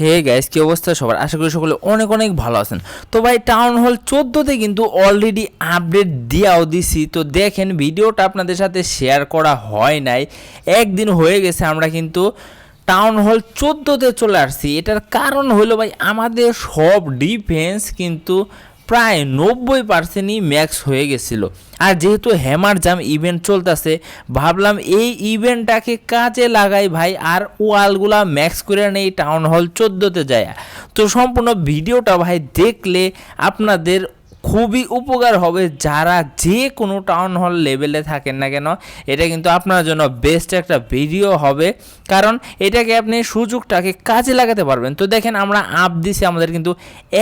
হে gas কী অবস্থা সবার? আশা করি সকলে অনেক অনেক ভালো আছেন। তো ভাই টাউন হল চোদ্দোতে কিন্তু অলরেডি আপডেট দিয়াও দিছি। তো দেখেন, ভিডিওটা আপনাদের সাথে শেয়ার করা হয় নাই। একদিন হয়ে গেছে, আমরা কিন্তু টাউন হল চোদ্দোতে চলে আসছি। এটার কারণ হলো ভাই, আমাদের সব ডিফেন্স কিন্তু প্রায় নব্বই পার্সেন্টই ম্যাক্স হয়ে গেছিল। আর যেহেতু হ্যামার জাম ইভেন্ট চলতেছে, ভাবলাম এই ইভেন্টটাকে কাজে লাগাই ভাই, আর ওয়ালগুলা ম্যাক্স করে নেই টাউন হল চোদ্দোতে যায়। তো সম্পূর্ণ ভিডিওটা ভাই দেখলে আপনাদের খুবই উপকার হবে যারা যে কোনো টাউন হল লেভেলে থাকেন না কেন, এটা কিন্তু আপনার জন্য বেস্ট একটা ভিডিও হবে। কারণ এটাকে আপনি সুযোগটাকে কাজে লাগাতে পারবেন। তো দেখেন আমরা আপ দিছি, আমাদের কিন্তু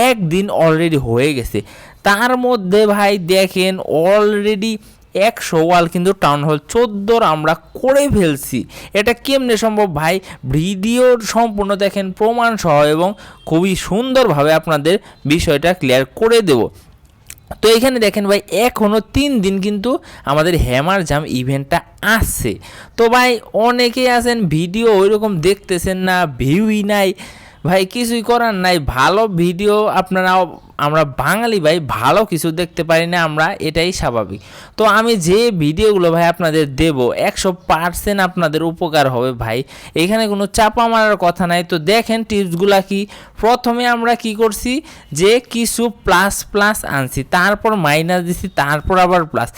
একদিন অলরেডি হয়ে গেছে। তার মধ্যে ভাই দেখেন অলরেডি একশো ওয়াল কিন্তু টাউন হল চোদ্দোর আমরা করে ফেলছি। এটা কেমনে সম্ভব ভাই? ভিডিওর সম্পূর্ণ দেখেন প্রমাণ সহ এবং খুবই সুন্দরভাবে আপনাদের বিষয়টা ক্লিয়ার করে দেবো। তো এখানে দেখেন ভাই এখনও তিন দিন কিন্তু আমাদের হ্যামার জাম ইভেন্টটা আসছে। তো ভাই, অনেকেই আছেন, ভিডিও ওইরকম দেখতেছেন না, ভিউই নাই। ভাই, কিছুই করার নাই। ভালো ভিডিও আপনারা আমরা বাঙালি ভাই ভালো কিছু দেখতে পারি না, আমরা এটাই স্বাভাবিক। তো আমি যে ভিডিওগুলো ভাই আপনাদের দেব, একশো পার্সেন্ট আপনাদের উপকার হবে ভাই। এখানে কোনো চাপা মারার কথা নাই। তো দেখেন টিপসগুলা কি? প্রথমে আমরা কি করছি? যে কিছু প্লাস প্লাস আনছি, তারপর মাইনাস দিছি, তারপর আবার প্লাস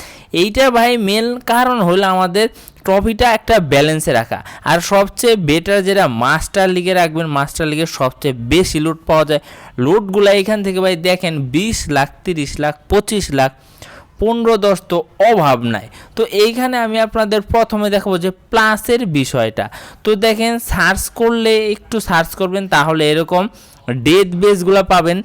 এইটা ভাই মেন কারণ হলো আমাদের ট্রফিটা একটা ব্যালেন্সে রাখা। আর সবচেয়ে বেটার যেটা মাস্টার লিগে রাখবেন মাস্টার লিগে সবচেয়ে বেশি লুট পাওয়া যায়। লুটগুলো এখান থেকে ভাই দেখেন বিশ লাখ, তিরিশ লাখ, পঁচিশ লাখ, পনেরো দশ তো অভাব নাই। তো এইখানে আমি আপনাদের প্রথমে দেখাবো যে প্লাসের বিষয়টা। তো দেখেন সার্চ করলে একটু সার্চ করবেন, তাহলে এরকম ডেথ বেসগুলো পাবেন।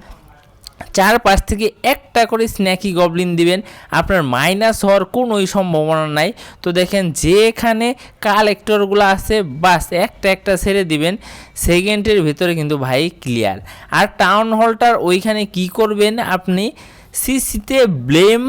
চার পাঁচ থেকে একটা করে স্ন্যাকি গবলিন দিবেন। আপনার মাইনাস হওয়ার কোনোই সম্ভাবনা নাই। তো দেখেন, যেখানে কালেক্টরগুলো আছে, বাস একটা একটা ছেড়ে দিবেন। সেকেন্ডের ভিতরে কিন্তু ভাই ক্লিয়ার। আর টাউন হলটার ওইখানে কি করবেন আপনি? সিসিতে ব্লেম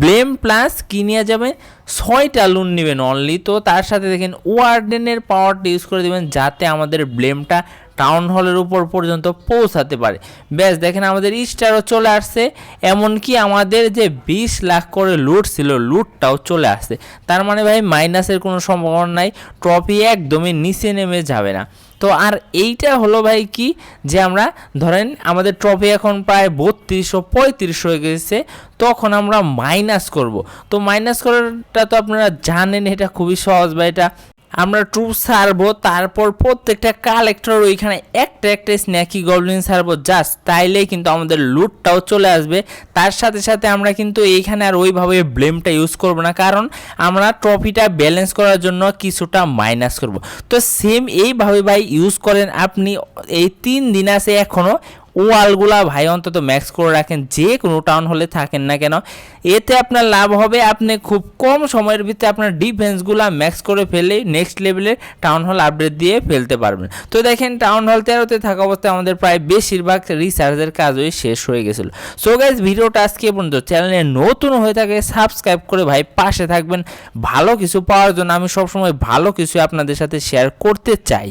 ব্লেম প্লাস কি নিয়ে যাবেন? ছয়টা লোন নেবেন অনলি তো তার সাথে দেখেন, ওয়ার্ডেনের পাওয়ারটা ইউজ করে দেবেন, যাতে আমাদের ব্লেমটা টাউন হলের উপর পর্যন্ত পৌঁছাতে পারে। ব্যাস, দেখেন আমাদের স্টারও চলে আসছে, এমনকি আমাদের যে বিশ লাখ করে লুট ছিল লুটটাও চলে আসছে। তার মানে ভাই মাইনাসের কোনো সম্ভাবনা নাই ট্রফি একদমই নিচে নেমে যাবে না। তো আর এইটা হলো ভাই কি, যে আমরা ধরেন আমাদের ট্রফি এখন প্রায় বত্রিশশো, পঁয়ত্রিশশো হয়ে গেছে, তখন আমরা মাইনাস করব। তো মাইনাস করাটা তো আপনারা জানেন, এটা খুবই সহজ বা এটা আমরা ট্রুপ সারবো তারপর প্রত্যেকটা কালেক্টর ওইখানে একটা একটা স্ন্যাকি গবলিন সারবো জাস্ট তাইলেই কিন্তু আমাদের লুটটাও চলে আসবে। তার সাথে সাথে আমরা কিন্তু এইখানে আর ওইভাবে ব্লেমটা ইউজ করব না, কারণ আমরা ট্রফিটা ব্যালেন্স করার জন্য কিছুটা মাইনাস করব। তো সেম এইভাবে ভাই ইউজ করেন আপনি, এই তিন দিন আছে এখনও ওয়ালগুলা ভাই অন্তত ম্যাক্স করে রাখেন, যে কোনো টাউন হলে থাকেন না কেন। এতে আপনার লাভ হবে, আপনি খুব কম সময়ের ভিতরে আপনার ডিফেন্সগুলা ম্যাক্স করে ফেলে নেক্সট লেভেলের টাউন হল আপডেট দিয়ে ফেলতে পারবেন। তো দেখেন টাউন হল তেরোতে থাকা অবস্থায় আমাদের প্রায় বেশিরভাগ রিসার্চের কাজই শেষ হয়ে গেছিল। সো গাইজ ভিডিওটা আজকে পর্যন্ত। চ্যানেলে নতুন হয়ে থাকে সাবস্ক্রাইব করে ভাই পাশে থাকবেন। ভালো কিছু পাওয়ার জন্য আমি সবসময় ভালো কিছু আপনাদের সাথে শেয়ার করতে চাই।